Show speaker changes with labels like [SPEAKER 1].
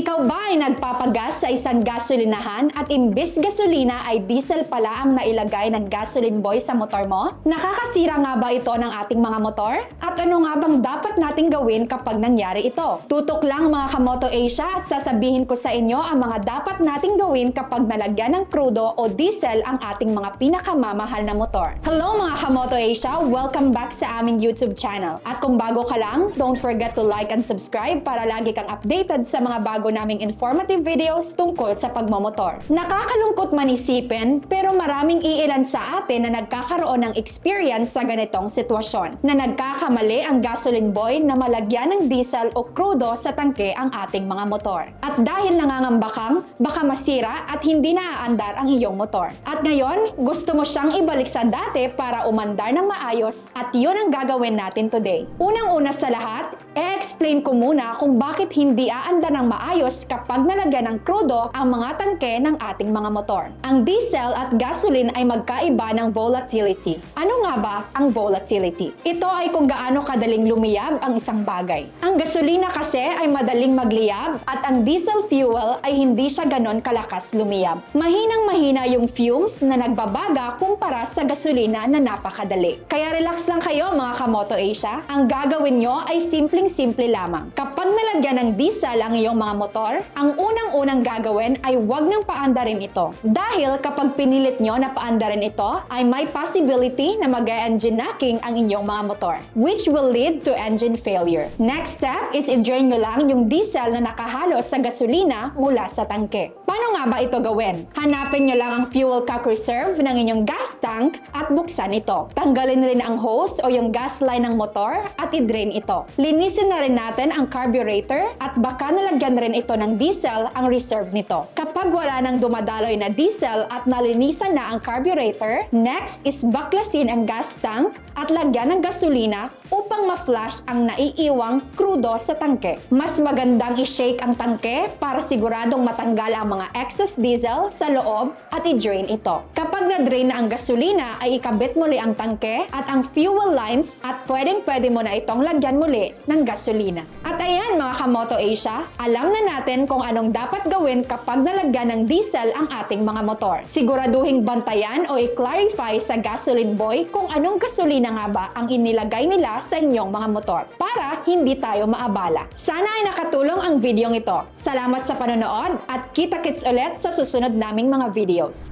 [SPEAKER 1] Ikaw ba ay nagpapagas sa isang gasolinahan at imbis gasolina ay diesel pala ang nailagay ng gasoline boy sa motor mo? Nakakasira nga ba ito ng ating mga motor? At ano nga bang dapat nating gawin kapag nangyari ito? Tutok lang mga Kamoto Asia at sasabihin ko sa inyo ang mga dapat nating gawin kapag nalagyan ng crudo o diesel ang ating mga pinakamamahal na motor. Hello mga Kamoto Asia! Welcome back sa aming YouTube channel. At kung bago ka lang, don't forget to like and subscribe para lagi kang updated sa mga bago naming informative videos tungkol sa pagmamotor. Nakakalungkot man isipin, pero maraming iilan sa atin na nagkakaroon ng experience sa ganitong sitwasyon, na nagkakamali ang gasoline boy na malagyan ng diesel o crudo sa tangke ang ating mga motor. At dahil nangangamba kang, baka masira at hindi naaandar ang iyong motor. At ngayon, gusto mo siyang ibalik sa dati para umandar ng maayos at yun ang gagawin natin today. Unang-una sa lahat, e-explain ko muna kung bakit hindi aandar ng maayos kapag nalagyan ng crudo ang mga tangke ng ating mga motor. Ang diesel at gasoline ay magkaiba ng volatility. Ano nga ba ang volatility? Ito ay kung gaano kadaling lumiyab ang isang bagay. Ang gasolina kasi ay madaling magliyab at ang diesel fuel ay hindi siya ganon kalakas lumiyab. Mahinang mahina yung fumes na nagbabaga kumpara sa gasolina na napakadali. Kaya relax lang kayo mga Kamoto Asia. Ang gagawin nyo ay simpleng-simple lamang. Kapag nalagyan ng diesel ang iyong mga motor, ang unang-unang gagawin ay huwag nang paandarin ito. Dahil kapag pinilit nyo na paandarin ito, ay may possibility na mag-engine knocking ang inyong mga motor, which will lead to engine failure. Next step is i-drain nyo lang yung diesel na nakahalo sa gasolina mula sa tangke. Paano nga ba ito gawin? Hanapin nyo lang ang fuel cap reserve ng inyong gas tank at buksan ito. Tanggalin rin ang hose o yung gas line ng motor at i-drain ito. Linisin na rin natin ang carburetor at baka nalagyan rin ito ng diesel ang reserve nito. Kapag wala nang dumadaloy na diesel at nalinisan na ang carburetor, next is baklasin ang gas tank at lagyan ng gasolina upang ma-flush ang naiiwang krudo sa tangke. Mas magandang i-shake ang tangke para siguradong matanggal ang mga excess diesel sa loob at i-drain ito. Kapag na-drain na ang gasolina ay ikabit muli ang tangke at ang fuel lines at pwedeng pwede mo na itong lagyan muli ng gasolina. At ayan mga Kamoto Asia, alam na natin kung anong dapat gawin kapag nalagyan ng diesel ang ating mga motor. Siguraduhing bantayan o i-clarify sa gasoline boy kung anong gasolina nga ba ang inilagay nila sa inyong mga motor para hindi tayo maabala. Sana ay nakatulong ang videong ito. Salamat sa panonood at kita-kits ulit sa susunod naming mga videos.